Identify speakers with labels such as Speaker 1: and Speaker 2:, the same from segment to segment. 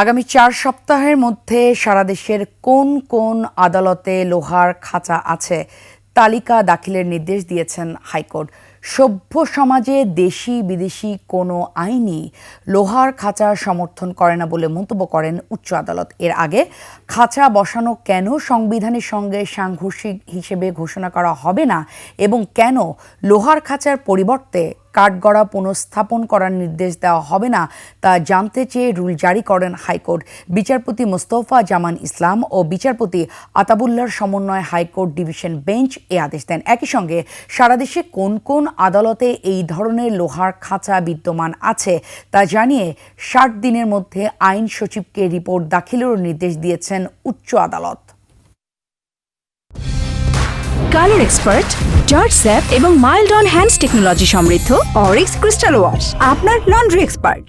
Speaker 1: আগামী চার সপ্তাহের মধ্যে সারা দেশের কোন কোন আদালতে লোহার খাঁচা আছে, তালিকা দাখিলের নির্দেশ দিয়েছেন হাইকোর্ট। সভ্য সমাজে দেশি বিদেশি কোনো আইনই লোহার খাঁচা সমর্থন করে না বলে মন্তব্য করেন উচ্চ আদালত। এর আগে খাঁচা বসানো কেন সংবিধানের সঙ্গে সাংঘর্ষিক হিসেবে ঘোষণা করা হবে না এবং কেন লোহার খাঁচার পরিবর্তে কাঠগড়া পুনঃস্থাপন করার নির্দেশ দেওয়া হবে না তা জানতে চেয়ে রুল জারি করেন হাইকোর্ট। বিচারপতি মোস্তফা জামান ইসলাম ও বিচারপতি আতাবুল্লার সমন্বয় হাইকোর্ট ডিভিশন বেঞ্চ এ আদেশ দেন। একই সঙ্গে সারা দেশে কোন কোন আদালতে এই ধরনের লোহার খাঁচা বিদ্যমান আছে তা জানিয়ে ষাট দিনের মধ্যে আইন সচিবকে রিপোর্ট দাখিলেরও নির্দেশ দিয়েছেন উচ্চ আদালত।
Speaker 2: কালার এক্সপার্ট জর্জ স্যাপ এবং মাইল্ড অন হ্যান্ডস টেকনোলজি সমৃদ্ধ অরিক্স ক্রিস্টাল ওয়াশ আপনার লন্ড্রি এক্সপার্ট।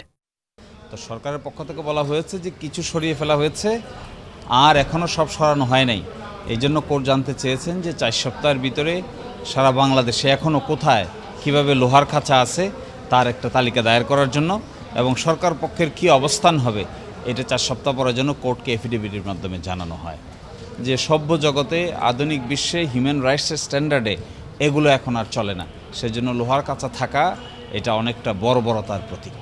Speaker 3: তো সরকারের পক্ষ থেকে বলা হয়েছে যে কিছু সরিয়ে ফেলা হয়েছে আর এখনও সব সরানো হয় নাই। এই জন্য কোর্ট জানতে চেয়েছেন যে চার সপ্তাহের ভিতরে সারা বাংলাদেশে এখনও কোথায় কীভাবে লোহার খাঁচা আছে তার একটা তালিকা দায়ের করার জন্য এবং সরকার পক্ষের কি অবস্থান হবে, এটা চার সপ্তাহ পরের জন্য কোর্টকে এফিডেভিটের মাধ্যমে জানানো হয়। যে সভ্য জগতে আধুনিক বিশ্বে হিউম্যান রাইটসের স্ট্যান্ডার্ডে এগুলো এখন আর চলে না। সেজন্য লোহার কাঁচা থাকা এটা অনেকটা বড় বড়তার প্রতীক।